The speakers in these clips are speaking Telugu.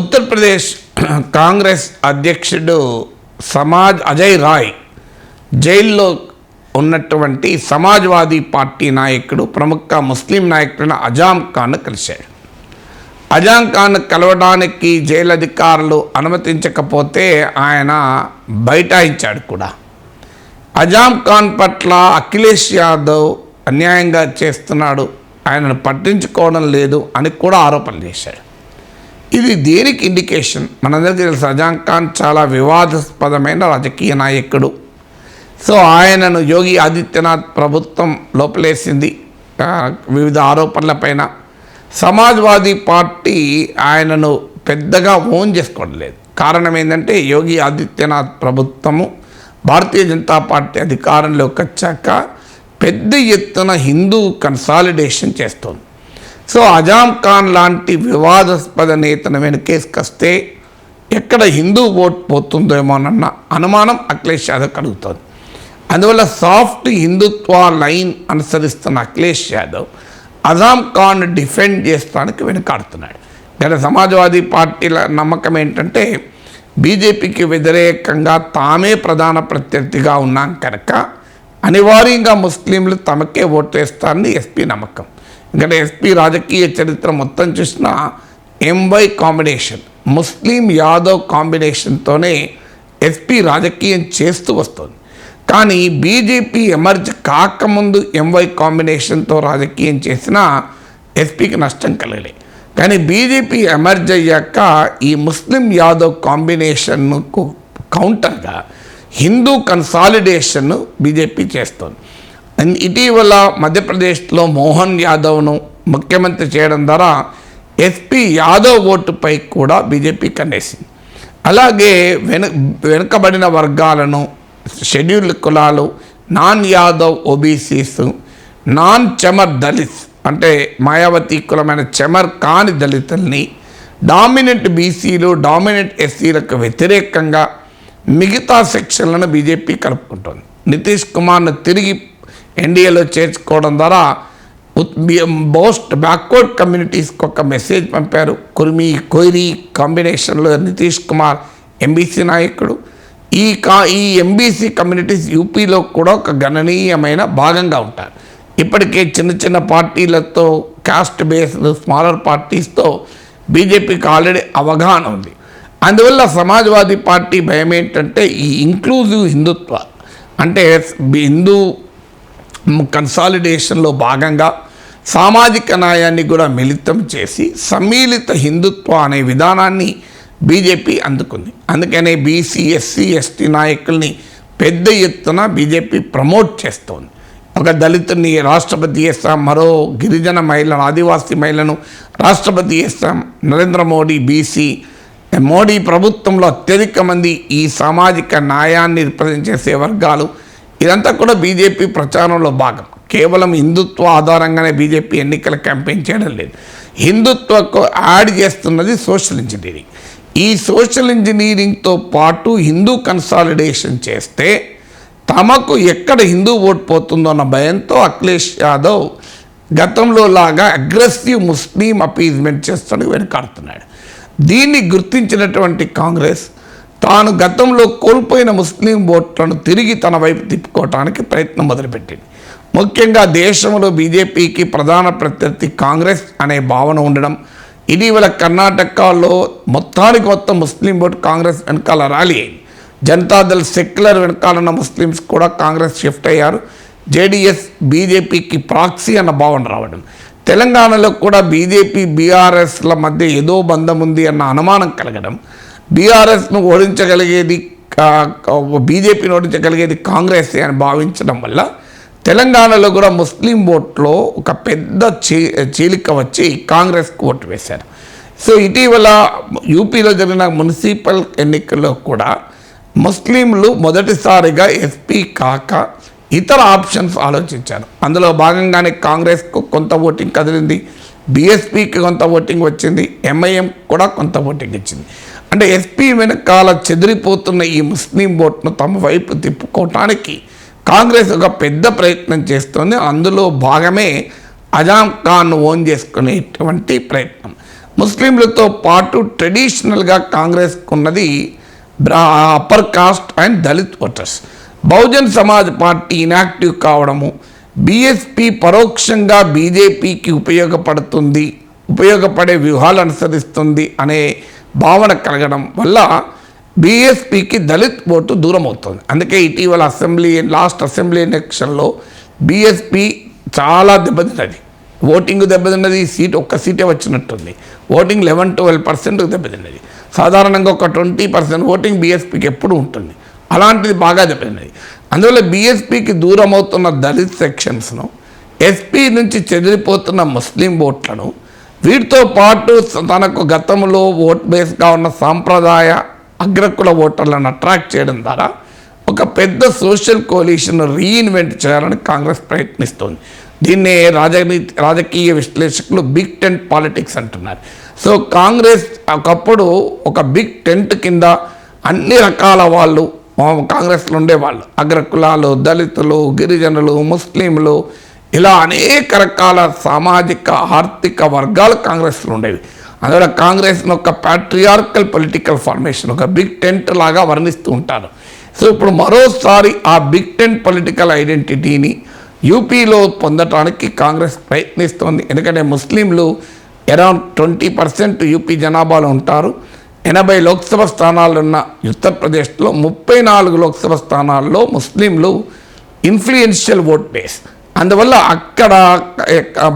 ఉత్తరప్రదేశ్ కాంగ్రెస్ అధ్యక్షుడు సమాజ్ అజయ్ రాయ్ జైల్లో ఉన్నటువంటి సమాజ్వాదీ పార్టీ నాయకుడు ప్రముఖ ముస్లిం నాయకుడైన అజాం ఖాన్ కలిశాడు. అజాం ఖాన్ కలవడానికి జైలు అధికారులు అనుమతించకపోతే ఆయన బైఠాయించాడు కూడా. అజాం ఖాన్ పట్ల అఖిలేష్ యాదవ్ అన్యాయంగా చేస్తున్నాడు ఆయనను పట్టించుకోవడం లేదు అని కూడా ఆరోపణలు చేశాడు. ఇది దేనికి ఇండికేషన్ మనందరికీ తెలుసు అజాం ఖాన్ చాలా వివాదాస్పదమైన రాజకీయ నాయకుడు. సో ఆయనను యోగి ఆదిత్యనాథ్ ప్రభుత్వం లోపలేసింది. వివిధ వివిధ ఆరోపణలపైన సమాజ్వాదీ పార్టీ ఆయనను పెద్దగా ఓన్ చేసుకోవడం లేదు. కారణం ఏంటంటే యోగి ఆదిత్యనాథ్ ప్రభుత్వము భారతీయ జనతా పార్టీ అధికారంలోకి వచ్చాక పెద్ద ఎత్తున హిందూ కన్సాలిడేషన్ చేస్తోంది. సో అజాం ఖాన్ లాంటి వివాదాస్పద నేతను వెనకేసుకొస్తే ఎక్కడ హిందూ ఓట్ పోతుందేమోనన్న అనుమానం అఖిలేష్ యాదవ్ కలుగుతుంది. అందువల్ల సాఫ్ట్ హిందుత్వ లైన్ అనుసరిస్తున్న అఖిలేష్ యాదవ్ అజాం ఖాన్ డిఫెండ్ చేస్తానికి వెనుకాడుతున్నాడు. గత సమాజ్వాదీ పార్టీల నమ్మకం ఏంటంటే బీజేపీకి వ్యతిరేకంగా తామే ప్రధాన ప్రత్యర్థిగా ఉన్నాం కనుక అనివార్యంగా ముస్లింలు తమకే ఓటు వేస్తారని ఎస్పీ నమ్మకం. ఎందుకంటే ఎస్పీ రాజకీయ చరిత్ర మొత్తం చూసినా ఎంవై కాంబినేషన్ ముస్లిం యాదవ్ కాంబినేషన్తోనే ఎస్పీ రాజకీయం చేస్తూ వస్తుంది. కానీ బీజేపీ ఎమర్జ్ కాకముందు ఎంవై కాంబినేషన్తో రాజకీయం చేసినా ఎస్పీకి నష్టం కలగలే. కానీ బీజేపీ ఎమర్జ్ అయ్యాక ఈ ముస్లిం యాదవ్ కాంబినేషన్కు కౌంటర్గా హిందూ కన్సాలిడేషన్ బీజేపీ చేస్తుంది. ఇటీవల మధ్యప్రదేశ్లో మోహన్ యాదవ్ను ముఖ్యమంత్రి చేయడం ద్వారా ఎస్పీ యాదవ్ ఓటుపై కూడా బీజేపీ కన్నేసింది. అలాగే వెను వెనుకబడిన వర్గాలను షెడ్యూల్డ్ కులాలు non Yadav OBCs non Chamar Dalit అంటే మాయావతి కులమైన చెమర్ కాని దళితుల్ని డామినెంట్ బీసీలు డామినెంట్ ఎస్సీలకు వ్యతిరేకంగా మిగతా సెక్షన్లను బీజేపీ కలుపుకుంటుంది. నితీష్ కుమార్ను తిరిగి ఎన్డీఏలో చేర్చుకోవడం ద్వారా మోస్ట్ బ్యాక్వర్డ్ కమ్యూనిటీస్కి ఒక మెసేజ్ పంపారు. కుర్మి కొయిరి కాంబినేషన్లో నితీష్ కుమార్ ఎంబీసీ నాయకుడు. ఈ కా ఈ ఎంబీసీ కమ్యూనిటీస్ యూపీలో కూడా ఒక గణనీయమైన భాగంగా ఉంటారు. ఇప్పటికే చిన్న చిన్న పార్టీలతో కాస్ట్ బేస్డ్ స్మాలర్ పార్టీస్తో బీజేపీకి ఆల్రెడీ అవగాహన ఉంది. అందువల్ల సమాజ్వాదీ పార్టీ భయం ఏంటంటే ఈ ఇంక్లూజివ్ హిందుత్వ అంటే హిందూ కన్సాలిడేషన్లో భాగంగా సామాజిక న్యాయాన్ని కూడా మిళితం చేసి సమ్మిళిత హిందుత్వ అనే విధానాన్ని బీజేపీ అందుకుంది. అందుకనే బీసీ ఎస్సీ ఎస్టీ నాయకుల్ని పెద్ద ఎత్తున బీజేపీ ప్రమోట్ చేస్తోంది. ఒక దళితుని రాష్ట్రపతి చేస్తాం మరో గిరిజన మహిళను ఆదివాసీ మహిళను రాష్ట్రపతి చేస్తాం నరేంద్ర మోడీ బీసీ మోడీ ప్రభుత్వంలో అత్యధిక మంది ఈ సామాజిక న్యాయాన్ని రిప్రజెంట్ చేసే వర్గాలు ఇదంతా కూడా బీజేపీ ప్రచారంలో భాగం. కేవలం హిందుత్వ ఆధారంగానే బీజేపీ ఎన్నికల క్యాంపెయిన్ చేయడం లేదు. హిందుత్వకు యాడ్ చేస్తున్నది సోషల్ ఇంజనీరింగ్. ఈ సోషల్ ఇంజనీరింగ్తో పాటు హిందూ కన్సాలిడేషన్ చేస్తే తమకు ఎక్కడ హిందూ ఓట్ పోతుందో అన్న భయంతో అఖిలేష్ యాదవ్ గతంలో లాగా అగ్రెసివ్ ముస్లిం అపీజ్మెంట్ చేస్తాడు వెనుకాడుతున్నాడు. దీన్ని గుర్తించినటువంటి కాంగ్రెస్ తాను గతంలో కోల్పోయిన ముస్లిం ఓట్లను తిరిగి తన వైపు తిప్పుకోవటానికి ప్రయత్నం మొదలుపెట్టింది. ముఖ్యంగా దేశంలో బీజేపీకి ప్రధాన ప్రత్యర్థి కాంగ్రెస్ అనే భావన ఉండడం ఇటీవల కర్ణాటకలో మొత్తానికి మొత్తం ముస్లిం ఓటు కాంగ్రెస్ వెనకాల ర్యాలీ అయింది. జనతాదళ్ సెక్యులర్ వెనకాలన్న ముస్లిమ్స్ కూడా కాంగ్రెస్ షిఫ్ట్ అయ్యారు. జేడీఎస్ బీజేపీకి ప్రాక్సీ అన్న భావన రావడం. తెలంగాణలో కూడా బీజేపీ బీఆర్ఎస్ల మధ్య ఏదో బంధం ఉంది అన్న అనుమానం కలగడం బీఆర్ఎస్ను ఓడించగలిగేది బీజేపీని ఓడించగలిగేది కాంగ్రెస్ అని భావించడం వల్ల తెలంగాణలో కూడా ముస్లిం ఓట్లో ఒక పెద్ద చీలిక వచ్చి కాంగ్రెస్కు ఓటు వేశారు. సో ఇటీవల యూపీలో జరిగిన మున్సిపల్ ఎన్నికల్లో కూడా ముస్లింలు మొదటిసారిగా ఎస్పీ కాక ఇతర ఆప్షన్స్ ఆలోచించారు. అందులో భాగంగానే కాంగ్రెస్కు కొంత ఓటింగ్ కదిలింది. బీఎస్పీకి కొంత ఓటింగ్ వచ్చింది. ఎంఐఎం కూడా కొంత ఓటింగ్ ఇచ్చింది. అంటే ఎస్పీ వెనకాల చెదిరిపోతున్న ఈ ముస్లిం ఓట్ను తమ వైపు తిప్పుకోవటానికి కాంగ్రెస్ ఒక పెద్ద ప్రయత్నం చేస్తుంది. అందులో భాగమే అజాం ఖాన్ ఓన్ చేసుకునేటువంటి ప్రయత్నం. ముస్లింలతో పాటు ట్రెడిషనల్గా కాంగ్రెస్కు ఉన్నది upper caste and Dalit voters. Bahujan Samaj Party inactive కావడము బీఎస్పీ పరోక్షంగా బీజేపీకి ఉపయోగపడుతుంది. ఉపయోగపడే వ్యూహాలు అనుసరిస్తుంది అనే భావన కలగడం వల్ల బీఎస్పీకి దళిత్ ఓటు దూరం అవుతుంది అందుకే ఇటీవల అసెంబ్లీ లాస్ట్ అసెంబ్లీ ఎలక్షన్లో బీఎస్పీ చాలా దెబ్బతిన్నది. ఓటింగ్ దెబ్బతిన్నది సీట్ ఒక్క సీటే వచ్చినట్టుంది. ఓటింగ్ లెవెన్ ట్వెల్వ్ పర్సెంట్ దెబ్బతిన్నది. సాధారణంగా ఒక ట్వంటీ పర్సెంట్ ఓటింగ్ బీఎస్పీకి ఎప్పుడు ఉంటుంది. అలాంటిది బాగా దెబ్బతిన్నది. అందువల్ల బీఎస్పీకి దూరం అవుతున్న దళిత్ సెక్షన్స్ను ఎస్పీ నుంచి చెదిరిపోతున్న ముస్లిం ఓట్లను వీటితో పాటు తనకు గతంలో ఓట్ బేస్గా ఉన్న సాంప్రదాయ అగ్రకుల ఓటర్లను అట్రాక్ట్ చేయడం ద్వారా ఒక పెద్ద సోషల్ కోలిషన్ రీఇన్వెంట్ చేయాలని కాంగ్రెస్ ప్రయత్నిస్తోంది. దీన్నే రాజనీతి రాజకీయ విశ్లేషకులు బిగ్ టెంట్ పాలిటిక్స్ అంటున్నారు. సో కాంగ్రెస్ ఒకప్పుడు ఒక బిగ్ టెంట్ కింద అన్ని రకాల వాళ్ళు కాంగ్రెస్లో ఉండేవాళ్ళు అగ్రకులాలు దళితులు గిరిజనులు ముస్లింలు ఇలా అనేక రకాల సామాజిక ఆర్థిక వర్గాలు కాంగ్రెస్లో ఉండేవి. అందువల్ల కాంగ్రెస్ను ఒక ప్యాట్రియార్కల్ పొలిటికల్ ఫార్మేషన్ ఒక బిగ్ టెంట్ లాగా వర్ణిస్తూ ఉంటారు. సో ఇప్పుడు మరోసారి ఆ బిగ్ టెంట్ పొలిటికల్ ఐడెంటిటీని యూపీలో పొందటానికి కాంగ్రెస్ ప్రయత్నిస్తోంది. ఎందుకంటే ముస్లింలు అరౌండ్ ట్వంటీ పర్సెంట్ యూపీ జనాభాలో ఉంటారు. ఎనభై లోక్సభ స్థానాలున్న ఉత్తరప్రదేశ్లో ముప్పై నాలుగు లోక్సభ స్థానాల్లో ముస్లింలు ఇన్ఫ్లుయెన్షియల్ ఓట్ బేస్ అందువల్ల అక్కడ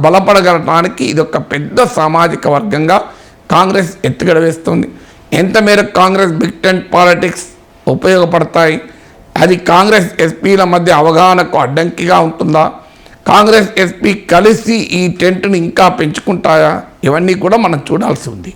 బలపడగలటానికి ఇది ఒక పెద్ద సామాజిక వర్గంగా కాంగ్రెస్ ఎత్తుగడ వేస్తుంది. ఎంత మేరకు కాంగ్రెస్ బిగ్ టెంట్ పాలిటిక్స్ ఉపయోగపడతాయి? అది కాంగ్రెస్ ఎస్పీల మధ్య అవగాహనకు అడ్డంకిగా ఉంటుందా? కాంగ్రెస్ ఎస్పీ కలిసి ఈ టెంట్ని ఇంకా పెంచుకుంటాయా? ఇవన్నీ కూడా మనం చూడాల్సి ఉంది.